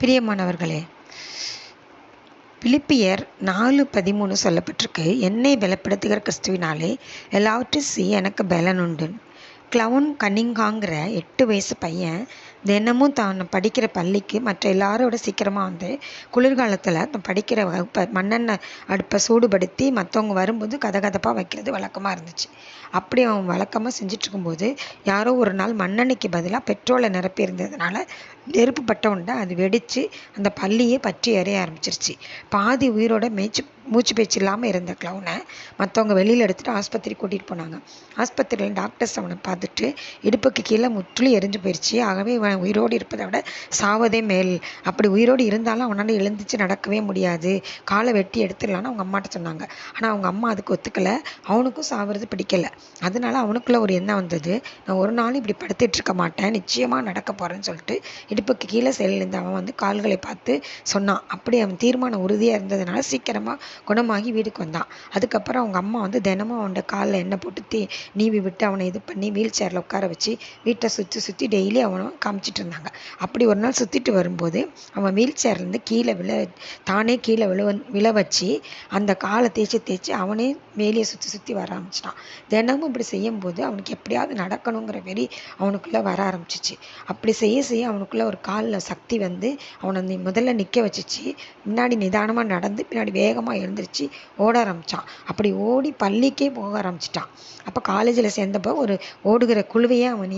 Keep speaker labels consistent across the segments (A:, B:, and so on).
A: பிரியமானவர்களே பிலிப்பியர் நாலு பதிமூணு சொல்லப்பட்டிருக்கு. என்னை பலப்படுத்துகிற கிறிஸ்துவினாலே எல்லாவற்றையும் செய்ய எனக்கு பலன் உண்டு. க்ளவுன் கன்னிங்காங்கிற எட்டு வயசு பையன் தினமும் தான் படிக்கிற பள்ளிக்கு மற்ற எல்லாரோட சீக்கிரமாக வந்து குளிர்காலத்தில் தான் படிக்கிற வகுப்பை மண்ணெண்ணெய் அடுப்பை சூடுபடுத்தி மற்றவங்க வரும்போது கதகதப்பாக வைக்கிறது வழக்கமாக இருந்துச்சு. அப்படி அவன் வழக்கமாக செஞ்சிட்ருக்கும்போது யாரோ ஒரு நாள் மண்ணெண்ணெய்க்கு பதிலாக பெட்ரோலை நிரப்பி இருந்ததுனால நெருப்பு பட்ட உண்டை அது வெடித்து அந்த பள்ளியே பற்றி எறைய ஆரம்பிச்சிருச்சு. பாதி உயிரோட மேய்ச்சி மூச்சு பேச்சு இல்லாமல் இருந்த க்ளவுனை மற்றவங்க வெளியில் எடுத்துகிட்டு ஆஸ்பத்திரி கூட்டிகிட்டு போனாங்க. ஆஸ்பத்திரியில் டாக்டர்ஸ் அவனை பார்த்துட்டு இடுப்புக்கு கீழே முற்றிலும் எரிஞ்சு போயிடுச்சு ஆகவே இவன் உயிரோடு இருப்பதை விட சாவதே மேல். அப்படி உயிரோடு இருந்தாலும் அவனால் எழுந்துச்சு நடக்கவே முடியாது. காலை வெட்டி எடுத்துடலான்னு அவங்க அம்மாட்ட சொன்னாங்க. ஆனால் அவங்க அம்மா அதுக்கு ஒத்துக்கலை. அவனுக்கும் சாவது பிடிக்கல. அதனால அவனுக்குள்ள ஒரு எண்ணம் வந்தது. நான் ஒரு நாள் இப்படி படுத்துட்டு இருக்க மாட்டேன். நிச்சயமாக நடக்க போகிறேன்னு சொல்லிட்டு இடுப்புக்கு கீழே செயலிருந்து அவன் வந்து கால்களை பார்த்து சொன்னான். அப்படி அவன் தீர்மானம் உறுதியாக இருந்ததுனால சீக்கிரமாக குணமாகி வீட்டுக்கு வந்தான். அதுக்கப்புறம் அவங்க அம்மா வந்து தினமும் அவனோட காலில் எண்ணெய் போட்டு தீ நீவி விட்டு அவனை இது பண்ணி வீல் சேரில் உட்கார வச்சு வீட்டை சுற்றி சுற்றி டெய்லி அவனை காமிச்சிட்டு இருந்தாங்க அப்படி ஒரு நாள் சுற்றிட்டு வரும்போது அவன் வீல் சேர்லேருந்து கீழே விழ தானே கீழே விழ விழ வச்சு அந்த காலை தேய்ச்சி தேய்ச்சி அவனே மேலேயே சுற்றி சுற்றி வர ஆரம்பிச்சிட்டான். தினமும் இப்படி செய்யும்போது அவனுக்கு எப்படியாவது நடக்கணுங்கிற வெறி அவனுக்குள்ளே வர ஆரம்பிச்சிச்சு. அப்படி செய்ய செய்ய அவனுக்குள்ளே ஒரு காலில் சக்தி வந்து அவனை முதல்ல நிற்க வச்சிச்சு. முன்னாடி நிதானமாக நடந்து பின்னாடி வேகமாக எழுந்திரிச்சு ஓட ஆரம்பித்தான் அப்படி ஓடி பள்ளிக்கே போக ஆரம்பிச்சிட்டான். அப்போ காலேஜில் சேர்ந்தப்போ ஒரு ஓடுகிற குழுவையே அவன்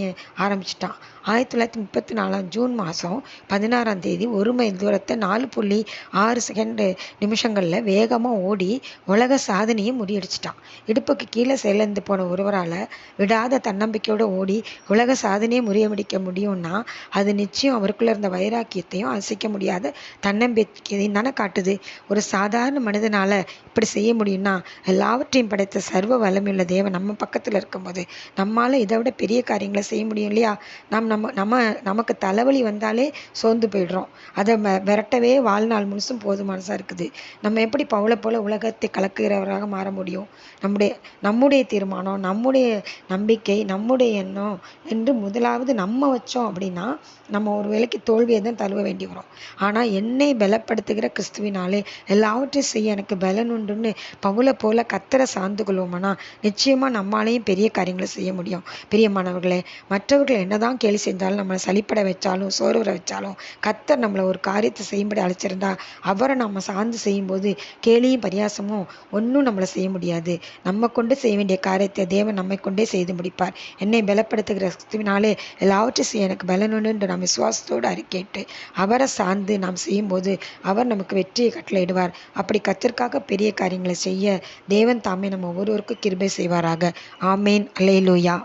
A: ஆரம்பிச்சிட்டான். ஆயிரத்தி தொள்ளாயிரத்தி முப்பத்தி நாலாம் ஜூன் மாதம் பதினாறாம் தேதி ஒரு மைல் தூரத்தை நாலு புள்ளி ஆறு செகண்டு நிமிஷங்களில் வேகமாக ஓடி உலக சாதனையை முறியடிச்சிட்டான். இடுப்புக்கு கீழே செயலந்து போன ஒருவரால் விடாத தன்னம்பிக்கையோடு ஓடி உலக சாதனையை முறியடிக்க முடியும்னா அது நிச்சயம் அவருக்குள்ளே இருந்த வைராக்கியத்தையும் அசைக்க முடியாத தன்னம்பிக்கையையும் தானே காட்டுது. ஒரு சாதாரண மனிதனால் இப்படி செய்ய முடியும்னா எல்லாவற்றையும் படைத்த சர்வ வல்லமையுள்ள தேவன் நம்ம பக்கத்தில் இருக்கும்போது நம்மால் இதை விட பெரிய காரியங்களை செய்ய முடியும் இல்லையா? நம் நம்ம நம்ம நமக்கு தலைவலி வந்தாலே சோர்ந்து போயிடுறோம். அதை விரட்டவே வாழ்நாள் முழுசும் போதுமானதாக இருக்குது. நம்ம எப்படி பவுளை போல உலகத்தை கலக்குகிறவராக மாற முடியும்? நம்முடைய நம்முடைய தீர்மானம் நம்முடைய நம்பிக்கை நம்முடைய எண்ணம் என்று முதலாவது நம்ம வச்சோம் அப்படின்னா நம்ம ஒரு வேலைக்கு தோல்வியை தான் தழுவ வேண்டி வரும். ஆனால் என்னை பலப்படுத்துகிற கிறிஸ்துவினாலே எல்லாவற்றையும் செய்ய எனக்கு பலன் உண்டுன்னு பவுலை போல கத்தரை சார்ந்து கொள்வோம்னா நிச்சயமாக நம்மளாலையும் பெரிய காரியங்களை செய்ய முடியும். பிரியமானவர்களே மற்றவர்கள் என்னதான் கேலி செஞ்சாலும் நம்மளை சளிப்பட வச்சாலும் சோர்வுற வச்சாலும் கத்தர் நம்மளை ஒரு காரியத்தை செய்யும்படி அழைச்சிருந்தா அவரை நம்ம சார்ந்து செய்யும்போது கேலியும் பரியாசமும் ஒன்றும் நம்மளை செய்ய முடியாது. நம்ம கொண்டு செய்ய வேண்டிய காரியத்தை தேவன் நம்மை கொண்டே செய்து முடிப்பார். என்னை பலப்படுத்துகிற சக்தினாலே எல்லாவற்றையும் செய்ய எனக்கு பலனுண்டு நாம் விசுவாசத்தோடு அறிக்கையிட்டு அவரை சார்ந்து நாம் செய்யும்போது அவர் நமக்கு வெற்றியை கட்டளையிடுவார். அப்படி கத்திற்காக பெரிய காரியங்களை செய்ய தேவன் தாமே நம்ம ஒவ்வொருவருக்கும் கிருபை செய்வாராக. ஆமேன். அலேலூயா